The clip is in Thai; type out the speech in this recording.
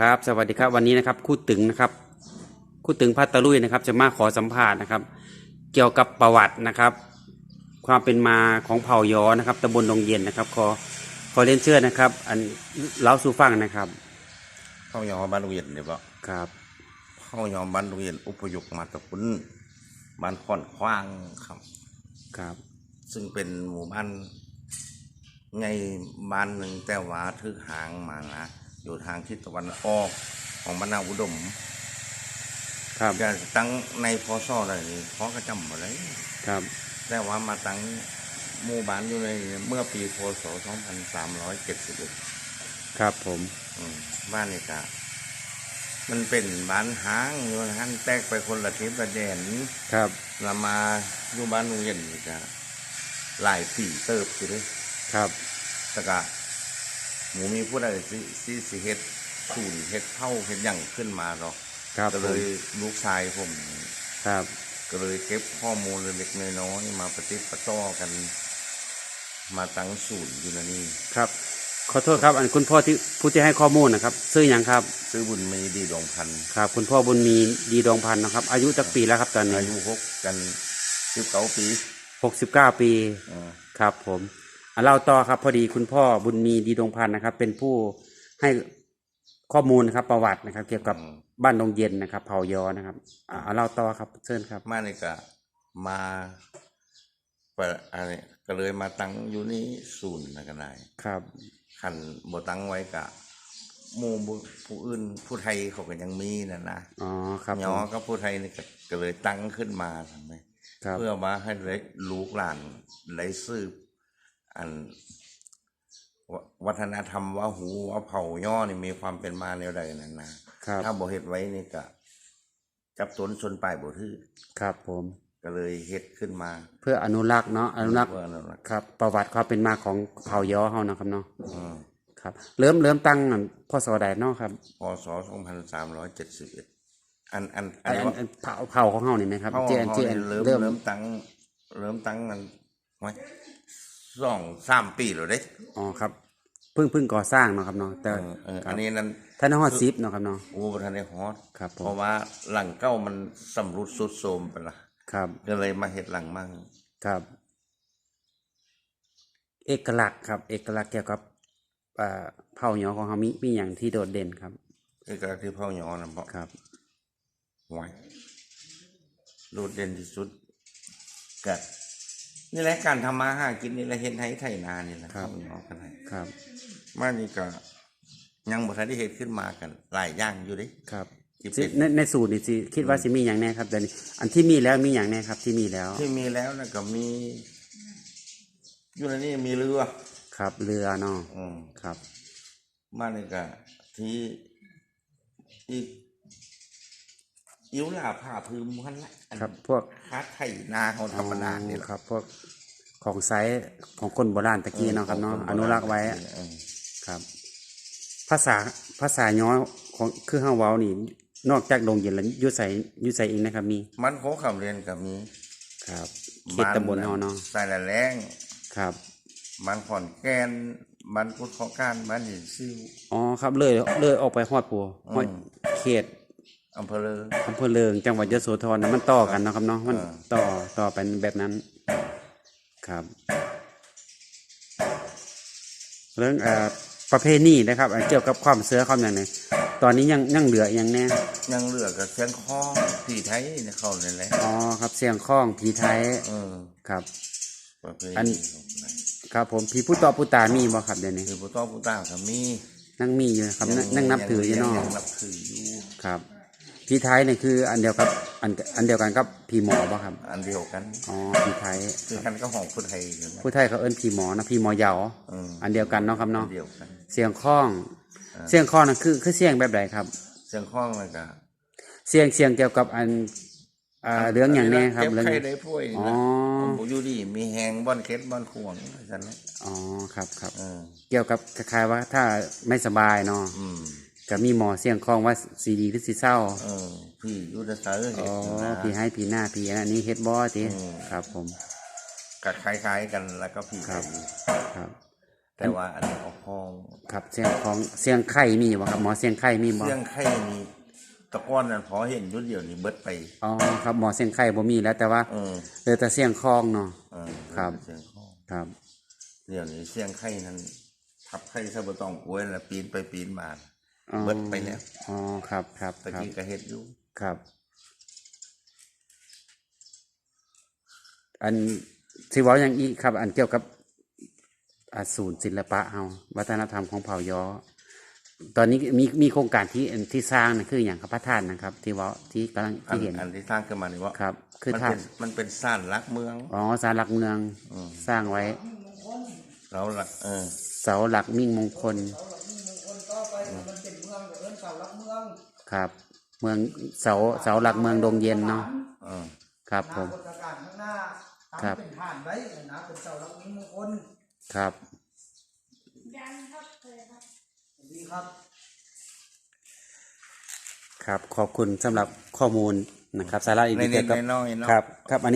ครับ สวัสดีครับวันนี้นะครับครู่ตึงนะครับครู่ตึงพัตตะลุยนะครับ จะมาขอสัมภาษณ์นะครับ เกี่ยวกับประวัตินะครับ ความเป็นมาของเผ่ายอนะครับตำบลดงเย็นนะครับ ขอขอเรียนเชิญนะครับ อันเล้าสู่ฟังนะครับเข้ายอมบ้านโรงเรียนเนี่ยบ่ครับเข้ายอมบ้านโรงเรียนอุปยุกต์มาตะพุนบ้านค่อนขว้างครับ ครับ ซึ่งเป็นหมู่บ้านไงบ้านหนึ่งแต่ว่าทึกหางมานะ อยู่ทางทิศตะวันออกของบ้านนาอุดมครับจะตั้งในพศอะไรนี่พอกระจำมาเลยครับ แต่ว่ามาตั้งหมู่บ้านอยู่ในเมื่อปีพศ2371ครับผมอืมบ้านนี่กะมันเป็นบ้านห้างอยู่นะฮันแตกไปคนละทิศละแดนครับเรามาอยู่บ้านโรงเรียนนี่กะหลายปีเติบอยู่เลยครับแต่กะ หมูมีผู้ใดสิสิสิเฮ็ดศูนย์เฮ็ดเท่าเฮ็ดหยังขึ้นมาหรอกครับก็ผเลมยลูกชายผม ครับก็เลยเก็บข้อมูลเล็กๆน้อยๆมาปฏิดประต่อกัน มาตั้งศูนย์อยู่นะนี่ครับ ขอโทษครับ อันคุณพ่อที่ผู้ที่ให้ข้อมูลนะครับซื้ออย่างครับ ซื้อบุญมีดีดวงพันธุ์ครับ คุณพ่อบุญมีดีดวงพันธ์นะครับ อายุจักปีแล้วครับตอนนี้อายุหกกันสิบเก้าปีหกสิบเก้าปี อ่าครับผมอะ เล่าต่อครับ พอดีคุณพ่อบุญมีดีดวงพันธ์นะครับ เป็นผู้ให้ข้อมูลนะครับ ประวัตินะครับ เกี่ยวกับอืมบ้านดงเย็นนะครับ เผายอนะครับอ่าเล่าต่อครับเชิญครับมานี่ก็มาเปิดอะไรก็เลยมาตั้งอยู่นี่ศูนย์นะก็ได้ครับขันบ่ตั้งไว้กะหมู่บุผู้อื่นผู้ไทยเขาก็ยังมีนะนะอ๋อครับยผอมก็ผู้ไทยนี่ก็ก็เลยตั้งขึ้นมาทำไมครับเพื่อมาให้ได้ลูกหลานได้สืบ อันววัฒนธรรมว่าหูว่าเผ่าย่อนี่มีความเป็นมาแนวใดนั่นนะครับถ้าบ่เฮ็ดไว้นี่ก็จับต้นชนปลายบ่ทื่อครับ ผมก็เลยเฮ็ดขึ้นมา เพื่ออนุรักษ์เนาะอนุรักษ์เพื่ออนุรักษ์ครับ ประวัติความเป็นมาของเผ่ายอเฮานะครับเนาะอืมครับ เริ่มเริ่มตั้งอันพ่อสอใดเนาะครับพศ2371อันอันอันอันว่าอันเผ่าเผ่าของเฮานี่ไหมครับเขาเจนเขาเจนเริ่มเริ่มเริ่มตั้ง เริ่มตั้งมันไว้ สองสามปีแล้วเด้อ๋อครับเพิ่งเพิ่งก่อสร้างเนาะครับเนาะแต่เออเอออันนี้นั้นท่านฮอดซิปเนาะครับเนาะโอ้ประธานในฮอตครับผม เพราะว่าหลังเก้ามันสำรุดสุดโทรมไปละครับก็เลยมาเฮ็ดหลังมั่งครับ เอกลักษณ์ครับ เอกลักษณ์เกี่ยวกับเอ่อเผ่าหยอของเขามีมีอย่างที่โดดเด่นครับเอกลักษณ์ที่เผ่าหยอนะเพราะครับ ไว้โดดเด่นที่สุดกั นี่แหละการทำมาหากินนี่แหละเฮ็ดให้ไถนานี่แหละครับเผ่าหยอกันให้ครับ มานี่ก็ ยังบ่ทันได้เฮ็ดขึ้นมากัน หลายอย่างอยู่เดิครับที่เป็นสิในในสูตรนี่สิคิดว่าสิมีอย่างแน่ครับเดี๋ยวนี้อันที่มีแล้วมีอย่างแน่ครับที่มีแล้วที่มีแล้วนะก็มี อยู่ในนี้มีเรือครับเรือเนาะอืม ครับ มานี่ก็ที่อีก อิ้วลาผ้าพื้นมันละอันครับพวกค้าไถนาเขาธรรมดานี่แหละครับ พวกของไซส์ของคนโบราณตะกี้เนาะครับเนาะขงคอนุรักษ์ไว้เออครับ ภาษาภาษาย้อยของคือเฮาเว้านี่ นอกจากดงเย็นแล้วอยุใส่ยุใส่อีกนะครับมี มันโคคำเรียนก็มีครับเขตตำบลเฮาเนาะใส่ละแรงครับมันขอนแก่นมันพุทธขอการมันหินซิวอ๋อครับเลยเลยออกไปฮอดปัวฮอดอืมเขต อำเภอเลยอำเภอเลิงจังหวัดยโสธรนะมันต่อกันเนาะครับเนาะมันเออต่อต่อไปแบบนั้น ครับเรื่องเอ่อประเพณีนะครับอันเกี่ยวกับความเสือความอย่างไรตอนนี้ยังยังเหลืออีกอย่างแน่ยังเหลือกับเชียงคองผีไทยเนี่ยเขาเนี่ยแหละอ๋อครับเสียงข้องผีไทยเออครับ ประเพอัน ณีของไหนครับ ผมผีผู้ต่อผู้ตามีบ่ครับเดี๋ยวนี้คือผู้ต้องผู้ต่างก็มีนั่งมีอยู่นะครับนั่งนั่งนับถืออยู่เนาะยังนับถืออยู่ ครับ ผีไทยเนี่ยคืออันเดียวกับอันอันเดียวกันกับผีหมอบ่ครับ อันเดียวกันอ๋อผีไทยคือกันก็ของผู้ไทยอยู่นะผู้ไทยเขาเอิ้นผีหมอนะผีหมอเหยาเอออันเดียวกันเนาะครับอัเนาะนเดียวกัน เสียงคล้องเสียงคล้องนั่นคือคือเสียงแบบไหนครับเชียงคองเลยก็เสียงเสียงเกี่ยวกับอันอ่าเรื่องอย่างแนี้ครับเจ็บเรื่อง ไข้ได้ป่วยอ๋อนะผมอยู่ดีมีแหงบ้อนเคล็ดบ้อนขวงฉันนะอ๋อครับครับ เออเกี่ยวกับคล้ายๆว่าถ้าไม่สบายเนาะอืม ก็มีหมอเสียงคล้องว่าสีดีหรือสีเศร้าเออพี่อยุทธศาสตร์เห็อ๋อดนะผีให้ผีหน้าผีอันนี้เฮ็ดบ่ติอืมครับผมก็คล้ายๆกันแล้วก็พี่ครับไทยครับ แต่ว่าอันนี้เอาห้อง ครับเสียงของเสียงไข่มีบ่ครับหมอเสียงไข่มีบ่เสียงไข่นี่ตะก้อนนั้นพอเห็นอยุ่เดียวนี่เบิดไป อ๋อครับหมอเสียงไข่บ่มีแล้วแต่ว่าเออเหลือแต่เสียงคลองเนาะ เออครับ เสียงห้องครับ เดี๋ยวนี้เสียงไข่นั้นทับไข่ซะบ่ต้องกลัวแล้วปีนไปปีนมาอ๋อ เบิดไปแล้วอ๋อครับครับตะครับกี้ก็เฮ็ดอยู่ครับ อันที่เว่าอย่างอีกครับ อันเกี่ยวกับอาศูนย์ศิลปะเฮาวัฒนธรรมของเผ่ายอตอนนี้มีมีโครงการที่อันที่สร้างนะคืออย่างครับพระธาตุนะครับ ที่เว่าที่กำลังอันที่เห็นอันที่สร้างขึ้นมานี่ว่าครับ คือมันธาเป็ตุนมันเป็นซ่านรักเมืองอ๋อสารหลักเมืองอืมสร้างไว้เราหลักเออเสาหลักมิ่งมงคล คนต่อไปมันเป็น เมืองเอิ้นเสาหลักเมืองครับ เมืองเสาเสาหลักเมืองดงเย็นเนาะเออครับหผน้ามบทการข้างหน้าตั้งครับเป็นฐานไว้นะเป็นเสาหลักมิ่งมงคลครับยังครับเคยครับสวัสดีครับ ครับขอบคุณสำหรับข้อมูลนะครับสาระอีกในเกี่เน็ยตวกับน้อยๆเนาะครับครับอันนี้